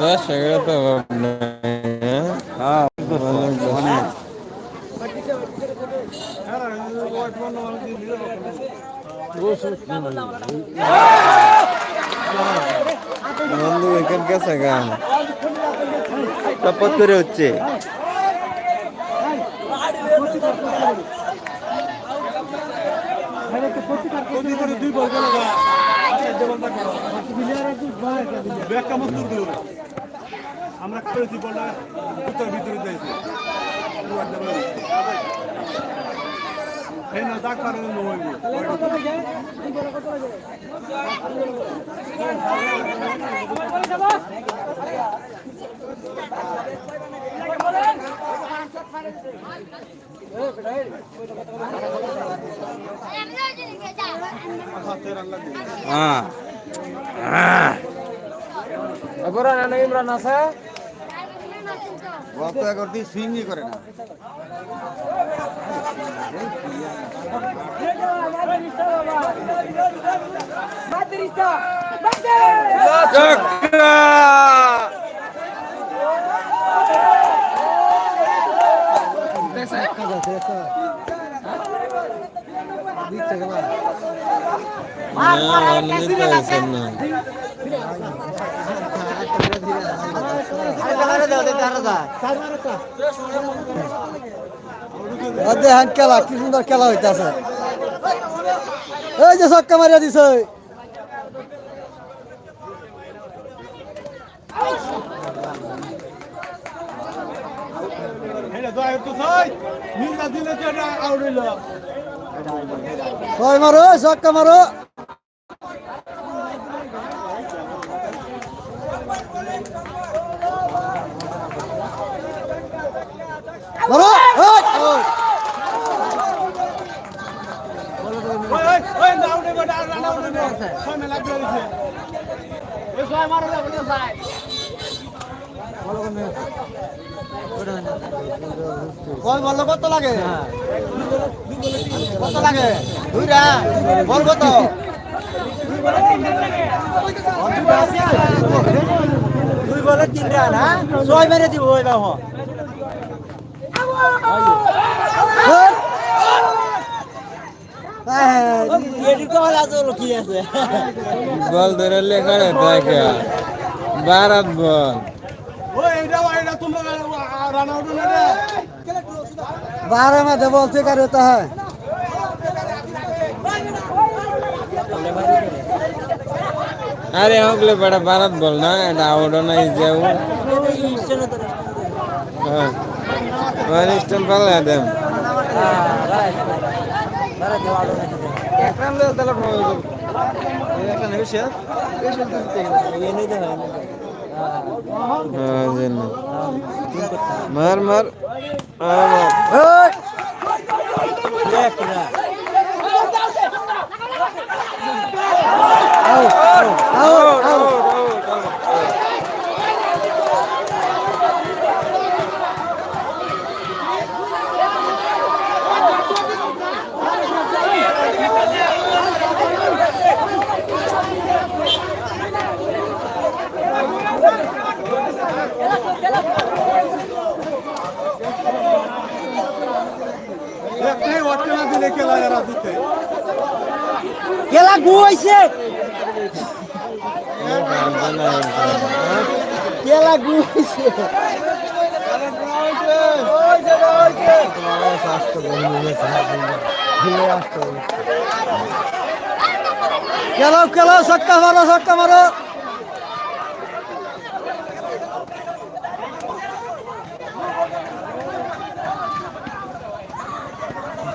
দশ এগারো তো অভাব নেই, হ্যাঁ? অনেক। বন্ধু উইকেট গেছে গান টপত করে হচ্ছে আমরা করেছি বলটা উত্তর ভিতরে দিয়েছি। এই না ডাক পারে হ্যাঁ। গত একর দিয়ে সুইংই করে না না দেখেন খেলা কি সুন্দর খেলা হইতেছে। এই যে ছক্কা মারিয়া দিছে। মারো ছক্কা মারো মারো ওই, ওই। ওই ওই ওই না আউট হইব না আউট হইব ছয় মে লাগবে গেছে ওই ছয় মারো না বলে কত লাগে? কত লাগে? দুইটা বল কত? দুই বলে তিনটা না? ছয় মেরে দিব ওই বাহ বল ধরে লেখা দেখে বারাত বল ওই এটা এটা তোমরা রান আউট না রে बारह में डबल से कर होता है আরে হকলে বড় বারাত বল না এটা আউট না যাও হ্যাঁ ওয়ান স্টল পালা হ্যাঁ জানি মার মার মার একটাই ওয়াটনা দিলে খেলা এরা দিতে গেলা গু হয়েছে গেলা গু হয়েছে খেলাও খেলাও ছক্কা মারো ছক্কা মারো।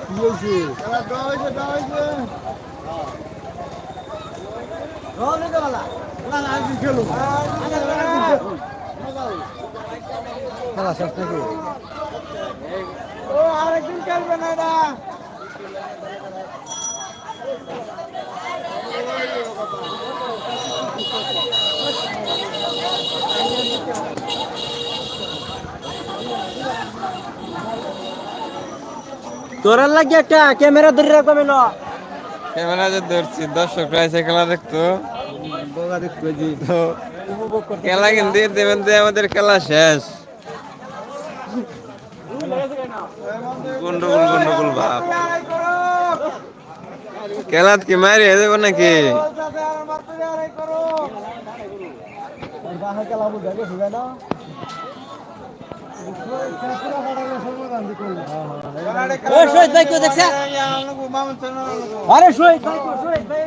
কি হয়েছে খেলা শেষ নাকি ও আরেকদিন খেলবে না এটা তোরার লাগে একটা ক্যামেরা ধরে রাখবে মেলো ক্যামেরা যে ধরছি দর্শকরা এসে খেলা দেখতো। খেলা কিন্তু দেবেন আমাদের খেলা শেষ। গন্ডগোল গন্ডগোল ভাব। খেলাত কি মারি হয়ে যাব নাকি? খেলা বুঝা গেছে না। ওই শহীদ ভাই কেউ দেখছে? আরে শহীদ ভাই শহীদ ভাই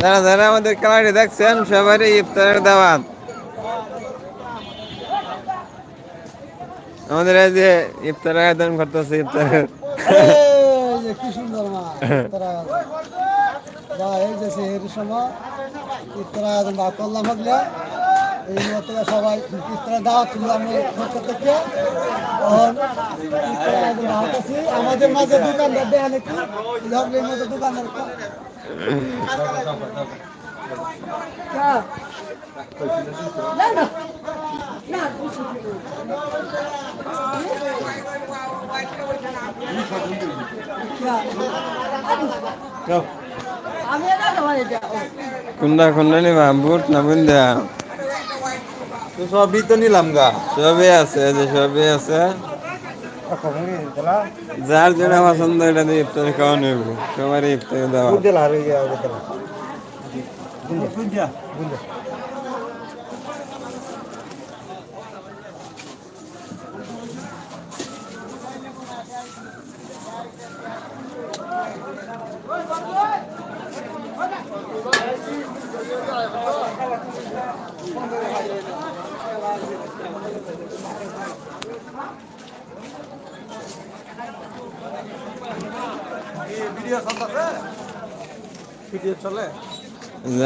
যারা যারা আমাদের খেলাটি দেখছেন সবারই ইফতারের দাওয়াত। আমাদের এই যে ইফতার আয়োজন করতেছে যে কি সুন্দর মা এই যে সেহের সময় ইফতার আয়োজন করলাম এই মতো সবাই ইফতার দাওয়াত থেকে তখন ইফতার আয়োজন হতেছি আমাদের মাঝে দোকানদার দেয়া নাকি হগলের মধ্যে দোকানদার না না না তোমার এটা কুন্ডা কুন্ডা নিবা বুট না বুন্দা তো সবই তো নিলাম গা। সবই আছে যে সবই আছে। যার যেটা পছন্দ এটা দিয়ে ইফতার খাওয়া নেব, সবারই ইফতার দেওয়া। দিলা হারে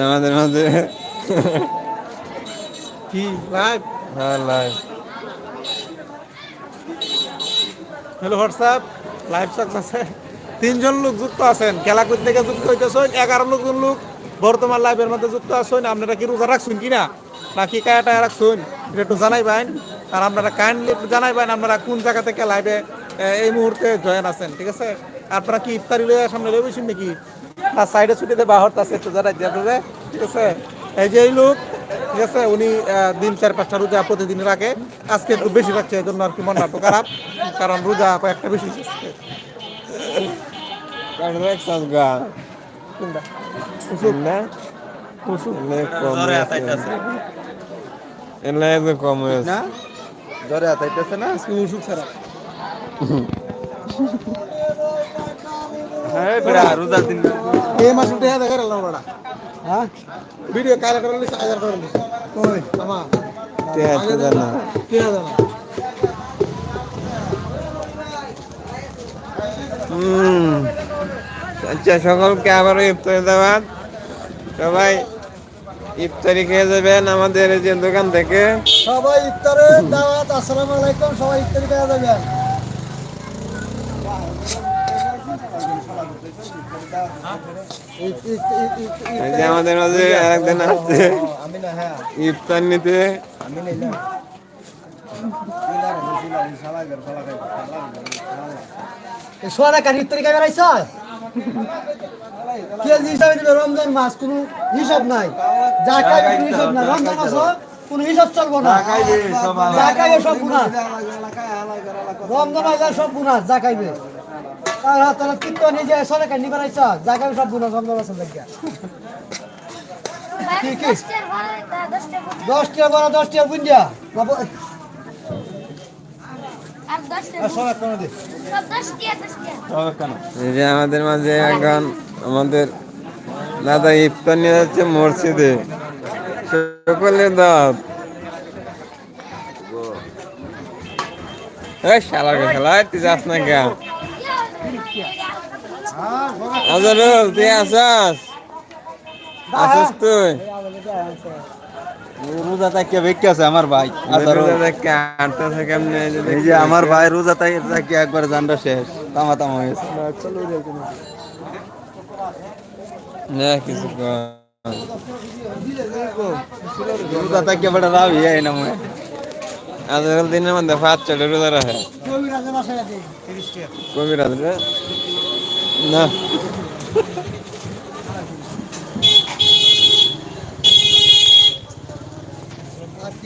আমাদের মাঝে কি লাইভ হ্যাঁ লাই হ্যালো হোয়াটসঅ্যাপ লাইভ চলতেছে। তিনজন লোক যুক্ত আছেন। খেলা করতে থেকে যুক্ত হইতেছেন। এগারো লোক লোক বর্তমান লাইভের মধ্যে যুক্ত আছেন। আপনারা কি রোজা রাখছেন কিনা? নাকি কায়াটা রাখছেন। এটা একটু জানাইবেন। আর আপনারা কাইন্ডলি একটু জানাইবেন আপনারা কোন জায়গা থেকে লাইভে এই মুহূর্তে জয়েন আছেন ঠিক আছে? আপনারা কি ইফতারি লইয়া সামনে লই বসেন নাকি? আর সাইডে ছুটিতে বাহর আছে একটু জানাই দিয়ে ঠিক আছে? এই যে এই লোক ঠিক আছে উনি আহ, দিন চার পাঁচটা রোজা প্রতিদিন রাখে আজকে একটু বেশি রাখছে এই জন্য আর কি মনটা একটু খারাপ কারণ রোজা কয়েকটা বেশি কোনটা? এলে একটু কম হয়েছে না? জ্বরে আতাইতেছে না? আজকে অসুখ ছাড়া। হ্যাঁ বেড়া রোজার দিন। এই মাসে দেখা দেখা গেল বড়া। হ্যাঁ? ভিডিও কালে করে লিস আজার কই? আমা। তে আছে জানা? কে জানা? হুম। আচ্ছা সকলকে আবারও ইফতারি দাওয়াত। সবাই ইফতারি খেয়ে যাবেন আমাদের এই যে দোকান থেকে। সবাই ইফতারের দাওয়াত আসসালামু আলাইকুম সবাই ইফতারি পেয়ে যাবেন। আমাদের মাঝে একদিন আসছে ইফতার নিতে। সোয়ারা কার ইফতারি খাই বেড়াইছ কি হিসাবে দিবে রমজান মাস কোনো হিসাব নাই। যা খাইবে কোনো হিসাব নাই। রমজান মাস কোনো হিসাব চলবো না। যা খাইবে সব গুণা রমজান মাস সব গুণা যা খাইবে আর তারা কীর্ত নিজে সোয়ারা কার নিবে রাইছ যা খাইবে সব গুণা রমজান মাসের লাগিয়া। কি কি? দশটা বড় দশটা বুন্দিয়া এই যে আমাদের মাঝে এখন আমাদের দাদা ইফতার নিয়ে যাচ্ছে মসজিদে। সকলের এই শালার খেলা তুই যাস না কে আজরুল তুই আসাস? আসাস তুই? রোজা তাকিয়া বেঁকে আছে আমার ভাই আটটা কেমনে এই যে আমার ভাই রোজা তাকিয়া একবার জানটা শেষ তামা তামা হয়েছে না কিছু রোজা তাকিয়া বেটা রাবি এই না মনে আজকাল দিনের মধ্যে পাঁচ ছটা রোজা রাখে। কবিরাজ না আর কি আর কি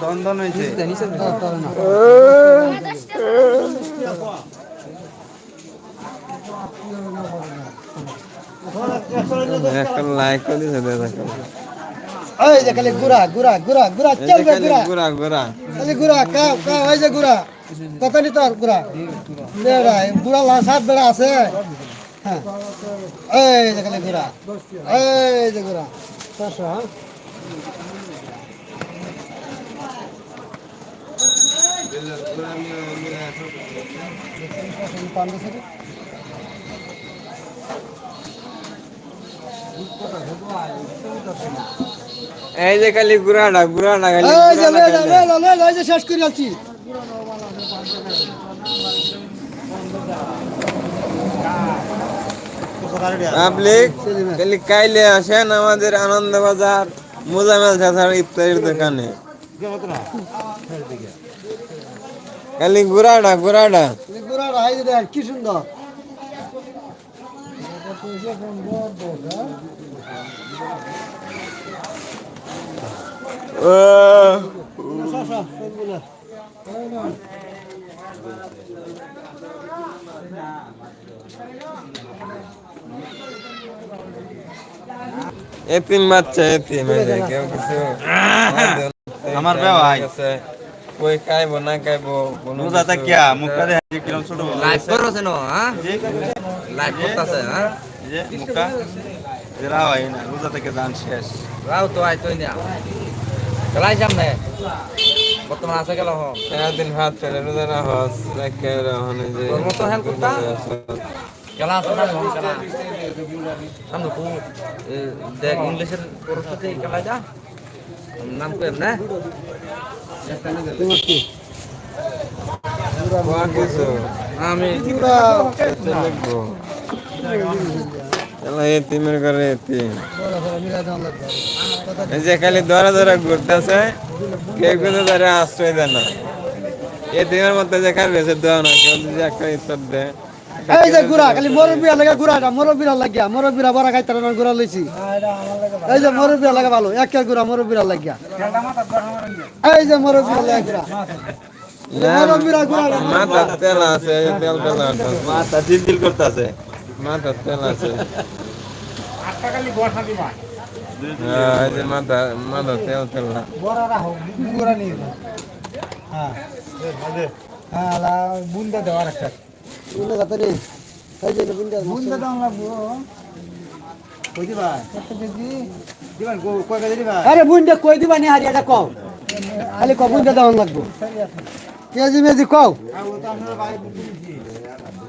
দ্বন্দ্ব হয়েছে একটা লাইক করে দিছে দে যে খালি গুড়া গুড়া গুড়া গুড়া এই চল যে রে খালি গুড়া গুড়া। গুড়া খালি গুড়া কাও কাও যে গুড়া। কত তোর গুড়া দেড়া গুড়া লা সাত বেড়া আছে। হ্যাঁ। এই যে খালি গুড়া এই যে গুড়া চারশো হ্যাঁ এই যে খালি। গুড়াটা গুড়াটা খালি শেষ করে আছি। পাবলিক, খালি কাইলে আসেন আমাদের আনন্দ বাজার মোজামেল চাচার ইফতারির দোকানে। খালি গুড়াটা গুড়াটা। গুড়া রাই দেন কি সুন্দর ও। এতিম বাচ্চা এতিম এই যে কেউ কিছু আমার বেওয়াই। আছে কই খাইব না খাইব কোনো কিছু- কিয়া মুখটা দেখা কিরম ছোট লাইভ করছে না হ্যাঁ লাইভ করতেছে হ্যাঁ যে মুখটা। যে রাও হয় না রোজা থেকে যান শেষ। রাও তো আই তো না। গলাই সামনে বর্তমান আছে গেল হন সারাদিন ভাত ফেলে রোজা না হস রেখে রহন যে তোর মতো হেল্প করতা? গেলা আছে না গেলা সামনে কু দেখ যা। খালি ধরা ধরা ঘুরতেছে, কেউ কিন্তু ধরে আশ্রয় দেয় না। এতিমের মধ্যে যে খালি রয়েছে, দেওয়া না কেউ যদি একটা ইত্তর দেয়। এই যে গুড়া খালি মুরব্বিয়া লাগা গুড়াটা মুরব্বিরা লাগিয়া মুরব্বিরা বড় খাইতে গুড়া লইছি। এই যে মুরব্বিয়া লাগা ভালো একের গুড়া মুরব্বিরা লাগিয়া এই যে মুরব্বিরা লাগা গুড়া। গুড়া মাথার তেল আছে এই যে তেল তেল মাথা দিল দিল করতেছে। মাথার তেল আছে। হ্যাঁ, এই যে মাথা মাথা তেল তেল না। বড় রাখো গুড়া নিয়ে হ্যাঁ। হ্যাঁ বুন্দা দেওয়ার একটা। বুন্দা কত রে। এই যে বুন্দা বুন্দা দাম লাগবো কই দিবা? কত কেজি দিবান কয় কেজি দিবা? আরে বুন্দা কই দিবা নি হারিয়াটা কও। খালি ক বুন্দা দাম লাগবো। কেজি মেজি কও।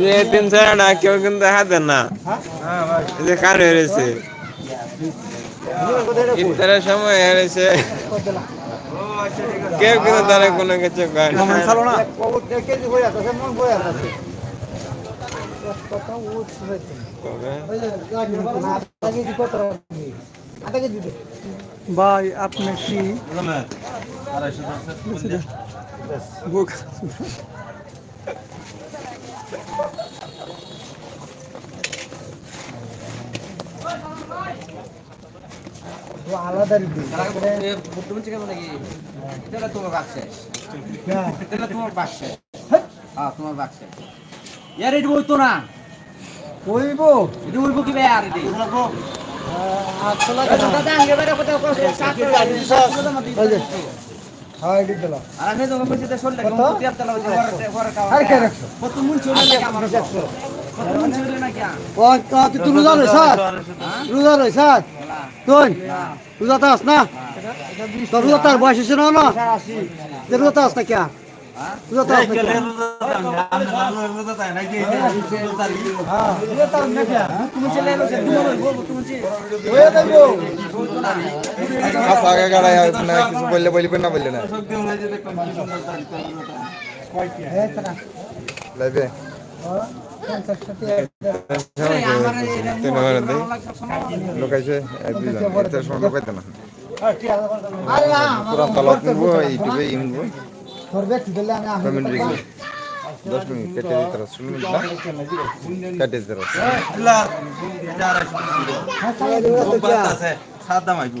যে এতিম ছাড়া কেউ কিন্তু হাতে না। এই যে কার হয়েছে ইফতারের সময় হয়েছে কেউ কিন্তু তারা কোনো কিছু করে না। না ভাই আপনি কি? আলাদা বর্তমান কেমন নাকি? এটা তোমার বাক্সে। এটা তোমার বাক্সে। হ্যাঁ। তোমার বাক্সে। ইয়ার এটি বইতো না। কইব এটি বইব কি আর এটি আটশো দাদা। কত সাত ওই যে হ্যাঁ এটি আর আমি বলছি তো লাগে হইছে ঘরে খাওয়া আর কে রাখছো? কত ছিল আমার মুন তুই রোজা স্যার রোজা স্যার তুই রোজা তাস না তোর রোজা তার বয়স হয়েছে না না তোর রোজা না কে রোজা তাস না হ্যাঁ হয়ে আচ্ছা কিছু বললে বলবে না বললে না পুরা দশ মিনিট কেটে দিতে রাস ষোলো মিনিট না? কেটে দিতে হ্যাঁ সাত দাম আইবো।